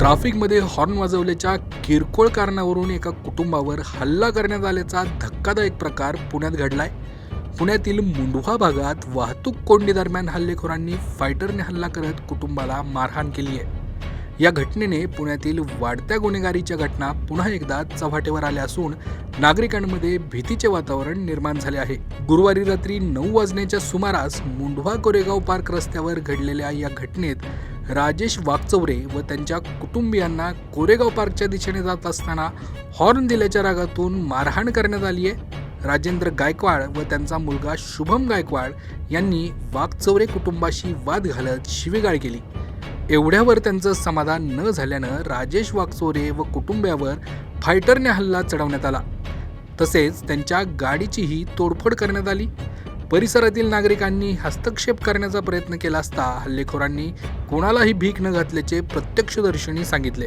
ट्राफिकमध्ये हॉर्न वाजवल्याच्या किरकोळ कारणावरून एका कुटुंबावर हल्ला करण्यात आल्याचा धक्कादायक प्रकार पुण्यात घडलाय. पुण्यातील मुंढवा भागात वाहतूक कोंडी दरम्यान हल्लेखोरांनी फायटरने हल्ला करत कुटुंबाला मारहाण केली आहे. या घटनेने पुण्यातील वाढत्या गुन्हेगारीच्या घटना पुन्हा एकदा चव्हाटेवर आल्या असून नागरिकांमध्ये भीतीचे वातावरण निर्माण झाले आहे. गुरुवारी रात्री नऊ वाजण्याच्या सुमारास मुंढवा कोरेगाव पार्क रस्त्यावर घडलेल्या या घटनेत राजेश वागचौरे व त्यांच्या कुटुंबियांना कोरेगाव पार्कच्या दिशेने जात असताना हॉर्न दिल्याच्या रागातून मारहाण करण्यात आली आहे. राजेंद्र गायकवाड व त्यांचा मुलगा शुभम गायकवाड यांनी वाघचौरे कुटुंबाशी वाद घालत शिवीगाळ केली. एवढ्यावर त्यांचं समाधान न झाल्यानं राजेश वागचोरे व कुटुंबियावर फायटरने हल्ला चढवण्यात आला. तसेच त्यांच्या गाडीचीही तोडफोड करण्यात आली. परिसरातील नागरिकांनी हस्तक्षेप करण्याचा प्रयत्न केला असता हल्लेखोरांनी कोणालाही भीक न घातल्याचे प्रत्यक्षदर्शींनी सांगितले.